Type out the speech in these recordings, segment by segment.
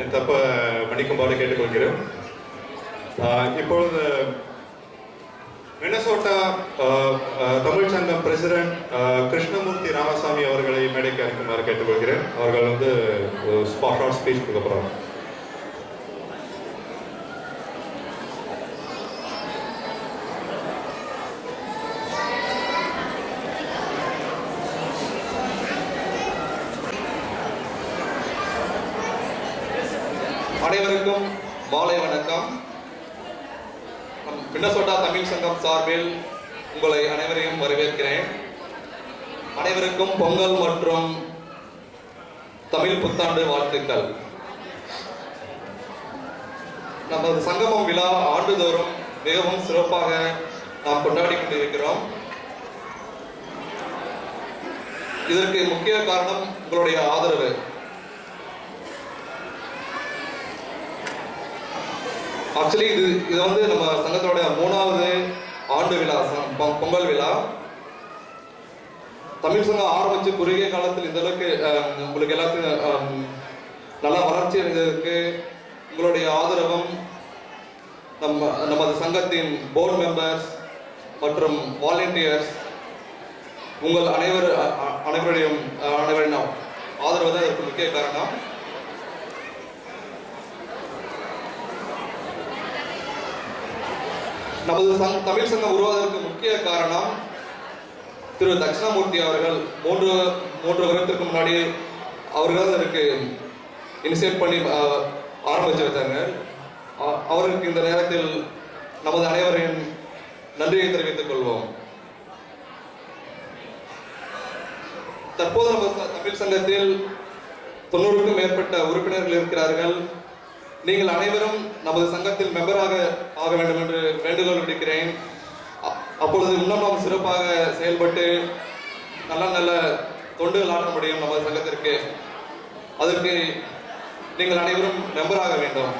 என் தப்பை மன்னிக்கும்பாடு கேட்டுக்கொள்கிறேன். இப்பொழுது மினசோட்டா தமிழ் சங்கம் பிரசிடென்ட் கிருஷ்ணமூர்த்தி ராமசாமி அவர்களை மேடைக்கு அனுப்புமாறு கேட்டுக்கொள்கிறேன். அவர்கள் வந்து ஸ்பாட் ஸ்பீச் கொடுக்க போறாங்க அனைவருக்கும் மாலை வணக்கம் நம் மின்னசோட்டா தமிழ் சங்கம் சார்பில் உங்களை அனைவரையும் வரவேற்கிறேன். அனைவருக்கும் பொங்கல் மற்றும் தமிழ் புத்தாண்டு வாழ்த்துக்கள். நமது சங்கமம் விழா ஆண்டுதோறும் மிகவும் சிறப்பாக நாம் கொண்டாடி கொண்டிருக்கிறோம். இதற்கு முக்கிய காரணம் உங்களுடைய ஆதரவு. ஆக்சுவலி இது இது வந்து நம்ம சங்கத்தோட மூணாவது ஆண்டு விழா பொங்கல் விழா. தமிழ் சங்கம் ஆரம்பித்து குறுகிய காலத்தில் இந்த அளவுக்கு உங்களுக்கு எல்லாத்துக்கும் நல்லா வளர்ச்சி அடைந்ததற்கு உங்களுடைய ஆதரவும் நம்ம நமது சங்கத்தின் போர்டு மெம்பர்ஸ் மற்றும் வாலண்டியர்ஸ் உங்கள் அனைவர் அ- அனைவருடைய அனைவரின் ஆதரவு தான் இதற்கு முக்கிய காரணம். நமது சங் தமிழ் சங்கம் உருவாவதற்கு முக்கிய காரணம் திரு தட்சிணாமூர்த்தி அவர்கள். மூன்று மூன்று வருடத்திற்கு முன்னாடி அவர்கள் எனக்கு இதற்கு இனிஷியேட் பண்ணி ஆரம்பித்து வைத்தாங்க அவருக்கு இந்த நேரத்தில் நமது அனைவரின் நன்றியை தெரிவித்துக் கொள்வோம். தற்போது நம்ம தமிழ் சங்கத்தில் தொண்ணூறுக்கும் மேற்பட்ட உறுப்பினர்கள் இருக்கிறார்கள். நீங்கள் அனைவரும் நமது சங்கத்தில் மெம்பராக ஆக வேண்டும் என்று வேண்டுகோள் விடுக்கிறேன். அப்பொழுது இன்னும் நாம் சிறப்பாக செயல்பட்டு நல்ல நல்ல தொண்டுகள் ஆட முடியும் நமது சங்கத்திற்கு. அதற்கு நீங்கள் அனைவரும் மெம்பராக வேண்டும்.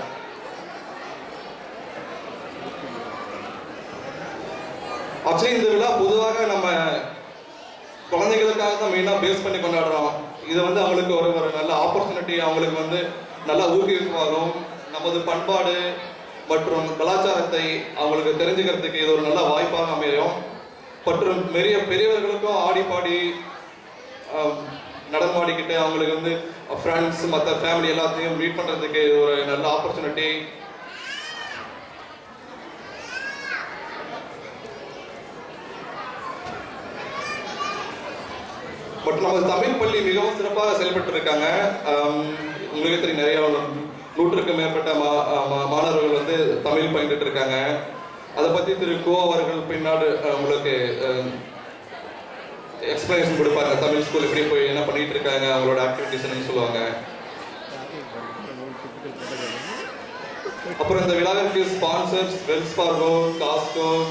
ஆக்சுவலி இந்த விழா பொதுவாக நம்ம குழந்தைகளுக்காக தான் மெயினாக பேஸ் பண்ணி கொண்டாடுறோம். இது வந்து அவங்களுக்கு ஒரு ஒரு நல்ல ஆப்பர்ச்சுனிட்டி அவங்களுக்கு வந்து நல்லா ஊக்குவிப்பாகும் நமது பண்பாடு மற்றும் கலாச்சாரத்தை அவங்களுக்கு தெரிஞ்சுக்கிறதுக்கு இது ஒரு நல்ல வாய்ப்பாக அமையும். மற்றும் பெரிய பெரியவர்களுக்கும் ஆடி பாடி நடமாடிக்கிட்டு நடனமாடிக்கிட்டு அவங்களுக்கு வந்து ஃப்ரெண்ட்ஸ் மற்ற ஃபேமிலி எல்லாத்தையும் மீட் பண்ணுறதுக்கு இது ஒரு நல்ல ஆப்பர்ச்சுனிட்டி பட் நமது தமிழ் பள்ளி மிகவும் சிறப்பாக செயல்பட்டு இருக்காங்க உங்களுக்கு தெரியும் நிறைய நூற்றுக்கும் மேற்பட்ட மா மா- மாணவர்கள் வந்து தமிழ் பயின்றுட்டு இருக்காங்க. அதை பற்றி திரு கோ அவர்கள் பின்னாடு உங்களுக்கு எக்ஸ்பிளனேஷன் கொடுப்பாங்க. தமிழ் ஸ்கூல் எப்படி போய் என்ன பண்ணிட்டு இருக்காங்க அவங்களோட ஆக்டிவிட்டிஸ் சொல்லுவாங்க. அப்புறம் இந்த விழாவிற்கு ஸ்பான்சர்ஸ் வெல்ஸ் பார்கோ காஸ்கோ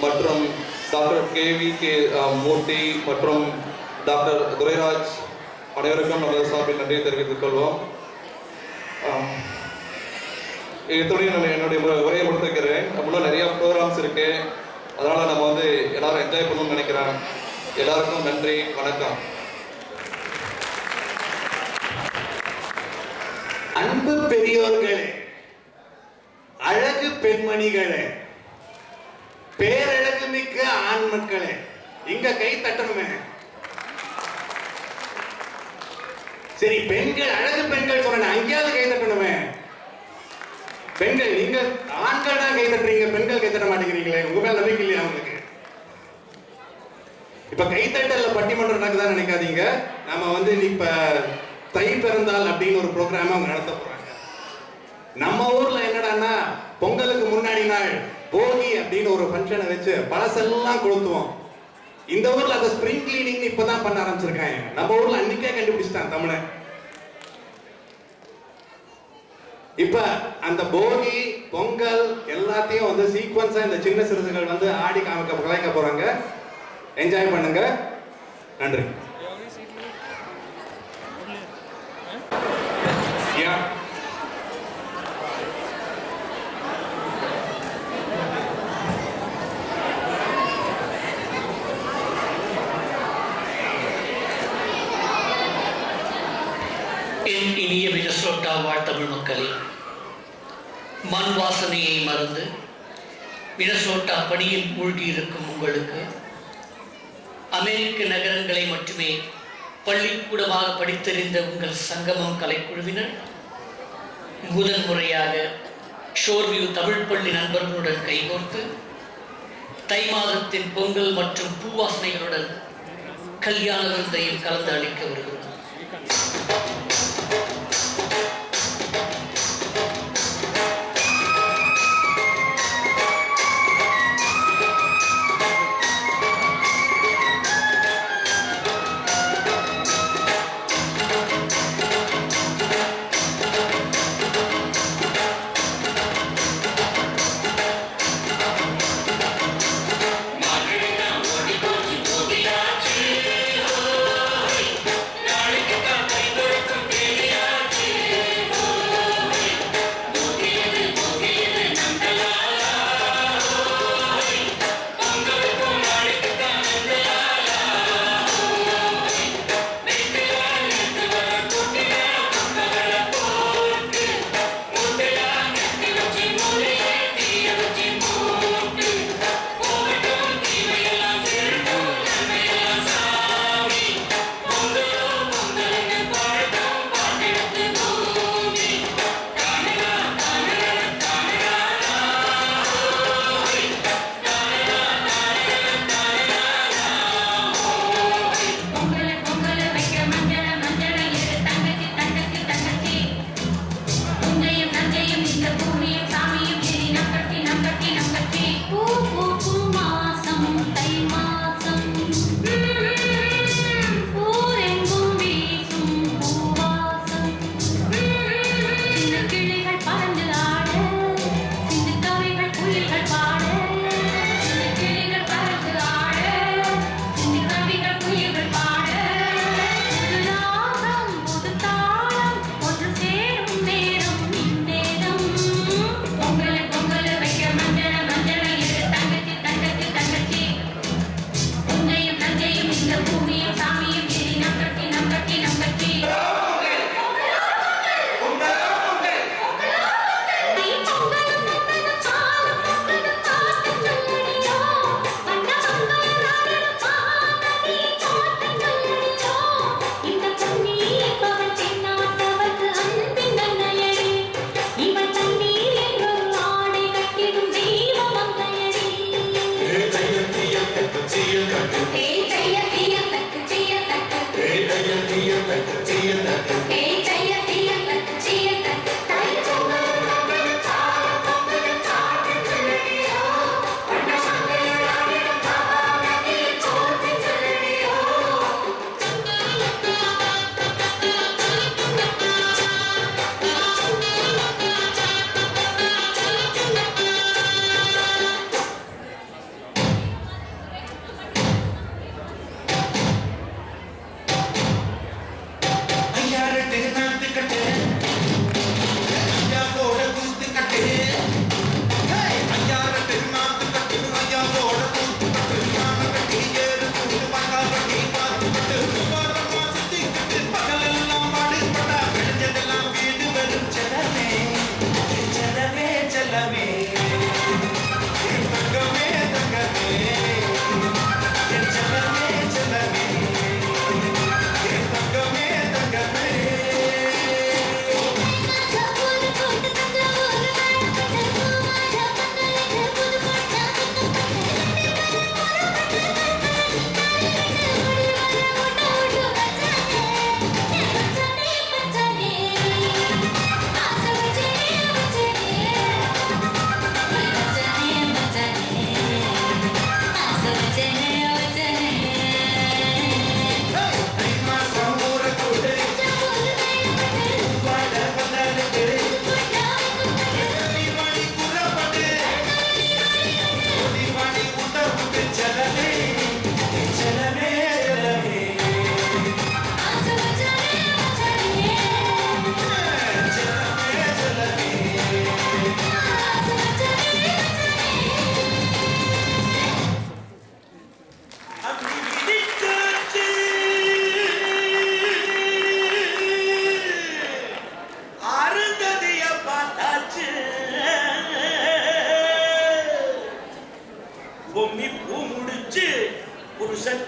மற்றும் doctor K V K Murthy மற்றும் டாக்டர் துரைராஜ் அனைவருக்கும் நமது சார்பில் நன்றியை தெரிவித்துக் கொள்வோம். ஆம், நான் என்னுடைய உரையை கொடுத்துருக்கிறேன் இன்னும் நிறைய ப்ரோக்ராம்ஸ் இருக்கு. அதனால் நம்ம வந்து எல்லாரும் என்ஜாய் பண்ணணும்னு நினைக்கிறேன். எல்லாருக்கும் நன்றி வணக்கம். அன்பு பெரியோர்களே அழகு பெண்மணிகளே பேரழகு மிக்க ஆண் மக்களே இங்க கை தட்டணுமே. சரி பெண்கள் அழகு பெண்கள் சொன்ன அங்கே பெண்கள் நீங்க ஆண்கள் தான் கை தட்டுறீங்க பெண்கள் கை தட்ட மாட்டேங்கிறீங்களே உங்க மேல நம்பிக்கை இல்லையா உங்களுக்கு? இப்ப கைத்தட்டல பட்டிமன்றம் நடக்குதான்னு நினைக்காதீங்க. நாம வந்து இப்ப தை பிறந்தால் அப்படின்னு ஒரு ப்ரோக்ராம அவங்க நடத்த போறாங்க. நம்ம ஊர்ல என்னடான்னா பொங்கலுக்கு முன்னாடி நாள் போகி அப்படின்னு ஒரு ஃபங்க்ஷனை வச்சு பழசெல்லாம் கொளுத்துவோம். இந்த ஊர்ல அந்த ஸ்ப்ரிங் கிளீனிங் இப்பதான் பண்ண ஆரம்பிச்சிருக்காங்க. நம்ம ஊர்ல அன்னைக்கே கண்டுபிடிச்சிட்டான் தமிழன் இப்ப அந்த போகி பொங்கல் எல்லாத்தையும் வந்து சீக்வன்ஸா இந்த சின்ன சிறுசுகள் வந்து ஆடி காமிக்க கலைக்க போறாங்க. என்ஜாய் பண்ணுங்க. நன்றி Yeah. என் இனிய மினசோட்டா வாழ்த்தமிழ் மக்களே மண் வாசனையை மறந்து மினசோட்டா பணியில் மூழ்கியிருக்கும் உங்களுக்கு அமெரிக்க நகரங்களை மட்டுமே பள்ளிக்கூடமாக படித்தறிந்த உங்கள் சங்கமம் கலைக்குழுவினர் முதன் முறையாக ஷோர்வியூ தமிழ் பள்ளி நண்பர்களுடன் கைகோர்த்து தை மாதத்தின் பொங்கல் மற்றும் பூவாசனைகளுடன் கல்யாண விருந்தையும் கலந்து அளிக்க வருகிறோம்.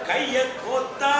கைய கோத்தா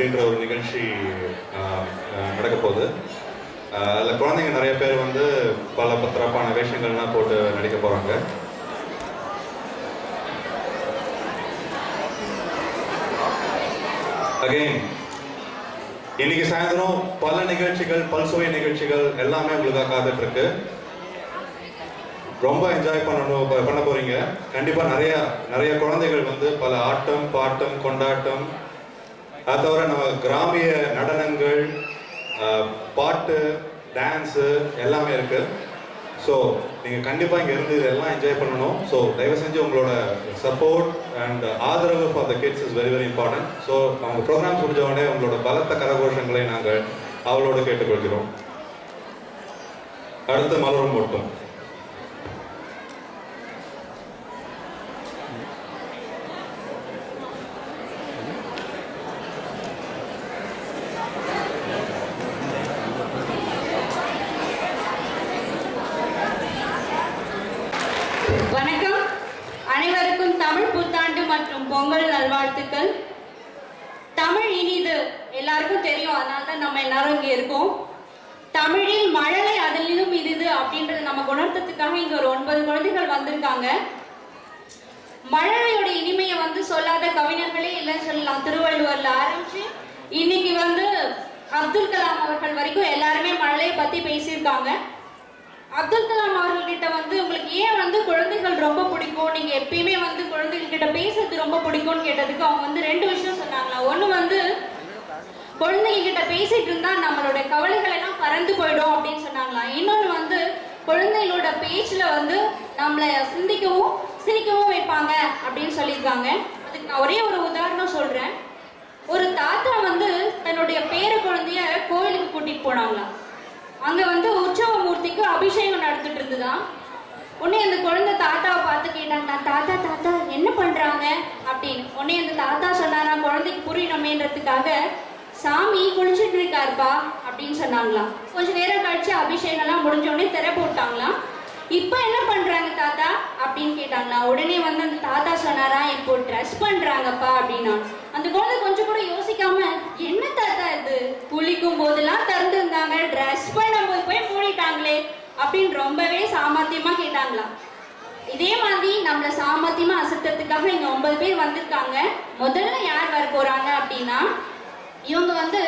அப்படின்ற ஒரு நிகழ்ச்சி நடக்க போகுது அதில் அதுல குழந்தைங்க நிறைய பேர் வந்து பல பத்திரப்பான வேஷங்கள்லாம் போட்டு நடிக்க போறாங்க. அகெயின் இன்னைக்கு சாயந்தரம் பல நிகழ்ச்சிகள் பல்சுவை நிகழ்ச்சிகள் எல்லாமே உங்களுக்காக காத்துட்டு இருக்கு ரொம்ப என்ஜாய் பண்ணணும் பண்ண போறீங்க. கண்டிப்பா நிறைய நிறைய குழந்தைகள் வந்து பல ஆட்டம் பாட்டம் கொண்டாட்டம் அது தவிர நம்ம கிராமிய நடனங்கள் பாட்டு டான்ஸு எல்லாமே இருக்கு. ஸோ நீங்கள் கண்டிப்பாக இங்கே இருந்து இதெல்லாம் என்ஜாய் பண்ணணும். ஸோ தயவு செஞ்சு உங்களோட சப்போர்ட் அண்ட் ஆதரவு for the kids is very very important so அவங்க ப்ரோக்ராம் முடிஞ்ச உடனே உங்களோட பலத்த கரகோஷங்களை நாங்கள் அவளோடு கேட்டுக்கொள்கிறோம். அடுத்து மலரும் மட்டும் வணக்கம் அனைவருக்கும் தமிழ் புத்தாண்டு மற்றும் பொங்கல் நல்வாழ்த்துக்கள். தமிழ் இனிது எல்லாருக்கும் தெரியும் அதனால தான் நம்ம எல்லாரும் இங்க இருக்கோம். தமிழில் மழலை அதிலும் இது அப்படின்றத நம்ம உணர்த்ததுக்காக இங்க ஒரு ஒன்பது குழந்தைகள் வந்திருக்காங்க. மழலையோட இனிமையை வந்து சொல்லாத கவிஞர்களே இல்லைன்னு சொல்லலாம். திருவள்ளுவர்ல ஆரம்பிச்சு இன்னைக்கு வந்து அப்துல் கலாம் அவர்கள் வரைக்கும் எல்லாருமே மழலையை பத்தி பேசியிருக்காங்க. அப்துல் கலாம் அவர்கள்கிட்ட வந்து உங்களுக்கு ஏன் வந்து குழந்தைகள் ரொம்ப பிடிக்கும்? நீங்க எப்பயுமே வந்து குழந்தைகள் கிட்ட பேசுறது ரொம்ப பிடிக்கும்னு கேட்டதுக்கு அவங்க வந்து ரெண்டு விஷயம் சொன்னாங்களா? ஒண்ணு வந்து குழந்தைங்க கிட்ட பேசிட்டு இருந்தா நம்மளோட கவலைகள் எல்லாம் பறந்து போயிடும் அப்படின்னு சொன்னாங்களாம் இன்னொன்னு வந்து குழந்தைகளோட பேச்சுல வந்து நம்மளை சிந்திக்கவும் சிரிக்கவும் வைப்பாங்க அப்படின்னு சொல்லியிருக்காங்க. அதுக்கு நான் ஒரே ஒரு உதாரணம் சொல்றேன். ஒரு தாத்தா வந்து தன்னுடைய பேர குழந்தைய கோயிலுக்கு கூட்டிட்டு போனாங்களாம். அங்கே வந்து உற்சவ மூர்த்திக்கு அபிஷேகம் நடந்துட்டு இருந்துதான் உடனே அந்த குழந்தை தாத்தாவை பார்த்து கேட்டாங்க தாத்தா தாத்தா என்ன பண்ணுறாங்க அப்படின்னு. உடனே அந்த தாத்தா சொன்னாரா குழந்தைக்கு புரியணுமேன்றதுக்காக சாமி குளிச்சுட்டு இருக்காருப்பா அப்படின்னு சொன்னாங்களாம். கொஞ்சம் நேரம் கழிச்சு அபிஷேகம்லாம் முடிஞ்சோடனே திற திரை போட்டாங்களாம் இப்போ என்ன பண்றாங்க தாத்தா? அப்படின்னு கேட்டாங்களா. உடனே வந்து அந்த தாத்தா சொன்னாரா இப்போ ட்ரெஸ் பண்றாங்கப்பா அப்படின்னா. அந்த குழந்தை கொஞ்சம் கூட யோசிக்காம என்ன தாத்தா இது? குளிக்கும் போதெல்லாம் திறந்துருந்தாங்க. ட்ரெஸ் பண்ணும்போது போய் மூடிட்டாங்களே அப்படின்னு ரொம்பவே சாமர்த்தியமா கேட்டாங்களாம் இதே மாதிரி நம்மளை சாமர்த்தியமா அசத்துறதுக்காக இங்க ஒன்பது பேர் வந்திருக்காங்க. முதல்ல யார் வர போறாங்க அப்படின்னா இவங்க வந்து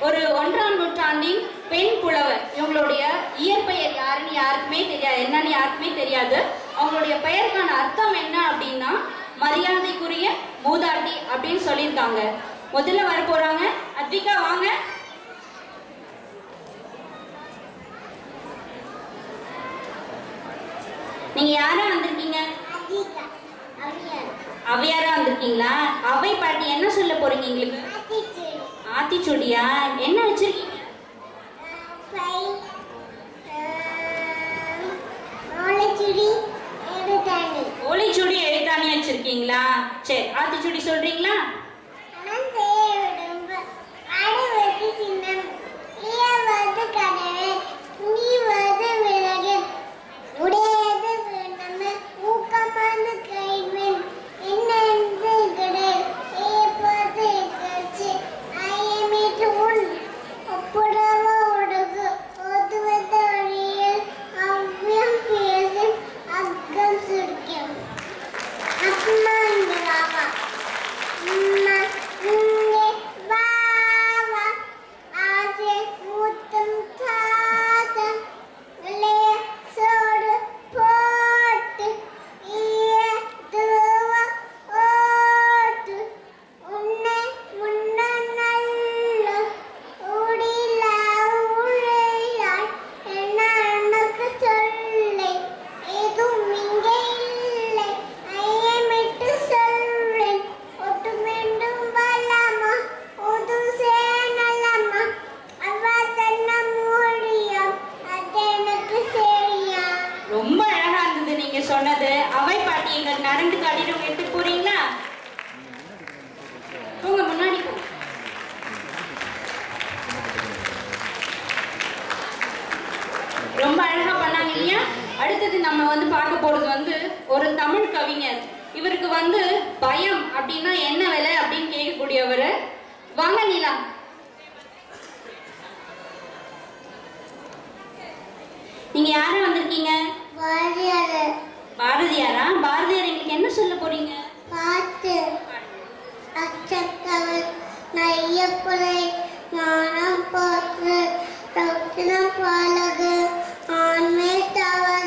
ஒரு ஒன்றாம் நூற்றாண்டின் பெண் புலவர். இவங்களுடைய இயற்பெயர் யாருன்னு யாருக்குமே தெரியாது. என்னன்னு யாருக்குமே தெரியாது. அவங்களுடைய பெயருக்கான அர்த்தம் என்ன அப்படின்னா மரியாதைக்குரிய மூதாட்டி அப்படின்னு சொல்லியிருக்காங்க. முதல்ல வர போறாங்க. அத்விகா வாங்க. நீங்க யாரா வந்திருக்கீங்க? அவையாரா. வந்திருக்கீங்களா? அவை பாட்டி என்ன சொல்ல போறீங்க எங்களுக்கு? ஆத்திச்சூடியா? என்ன வச்சிருக்கீங்க? ஓலைச்சுடி எழுத்தாணி. வச்சிருக்கீங்களா? சரி ஆத்திச்சூடி சொல்றீங்களா Thank you. Atmandrava. Amma, nge, baba. Ase, mutam, tata. Le, sodu, potu. Iye, duva, otu. உன்னை முன்ன நல்ல உடில உழையாய் என்ன எனக்கு சொல்லை எதுவும் இங்கே இல்லை ஐயமிட்டு சொல்றேன் ஒட்டு வேண்டும் பலமா ஒது சேனலமா அவ தன்ன முடியும் அது எனக்கு சரியா ரொம்ப அழகா இருந்தது நீங்க சொன்னது அவை பாட்டி எங்க நடந்து காட்டிட்டு எடுத்து போறீங்களா போங்க முன்னாடி போங்க ரொம்ப அழகா பண்ணாங்க இல்லையா அடுத்தது நம்ம வந்து பார்க்க போறது வந்து ஒரு தமிழ் கவிஞர் இவருக்கு வந்து பயம் அப்படின்னா என்ன விலை அப்படின்னு கேட்கக்கூடியவர் வாங்க நீலா நீங்க யாரா வந்திருக்கீங்க வாரியாரு பாரதியாரா பாரதியார் எங்களுக்கு என்ன சொல்ல போறீங்க பார்த்து அச்சக்கவல் நையப்புரை ஞானம் போற்று ரத்தினம் பாலகு ஆண்மை தவறு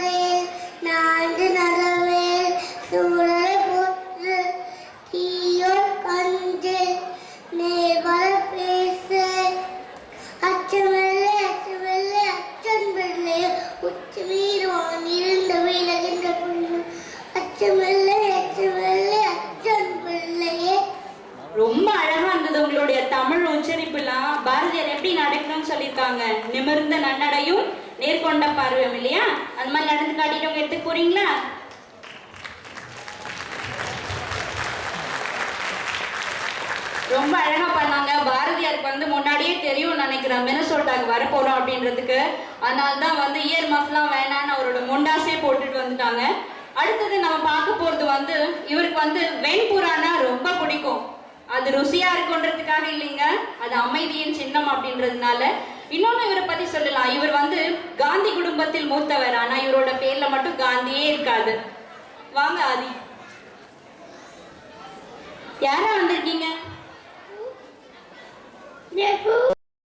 கொண்ட பார்வையும் இல்லையா? அந்த மாதிரி நடந்து காட்டிட்டு உங்க போறீங்களா? ரொம்ப அழகா பண்ணாங்க. பாரதியாருக்கு வந்து முன்னாடியே தெரியும் நினைக்கிறேன். மினசோட்டாக்கு வரப்போறோம் அப்படின்றதுக்கு. அதனால தான் வந்து இயர் மஃப்லாம் வேணான்னு அவரோட முண்டாசே போட்டுட்டு வந்துட்டாங்க. அடுத்தது நம்ம பார்க்க போறது வந்து இவருக்கு வந்து வெண்புறானா ரொம்ப பிடிக்கும். அது ருசியா இருக்குன்றதுக்காக இல்லைங்க. அது அமைதியின் சின்னம் அப்படின்றதுனால இன்னொன்னு இவரை பத்தி சொல்லலாம். இவர் வந்து காந்தி குடும்பத்தில் மூத்தவர் ஆனா இவரோட பேர்ல மட்டும் காந்தியே இருக்காது. வாங்க ஆதி. யாரா வந்திருக்கீங்க?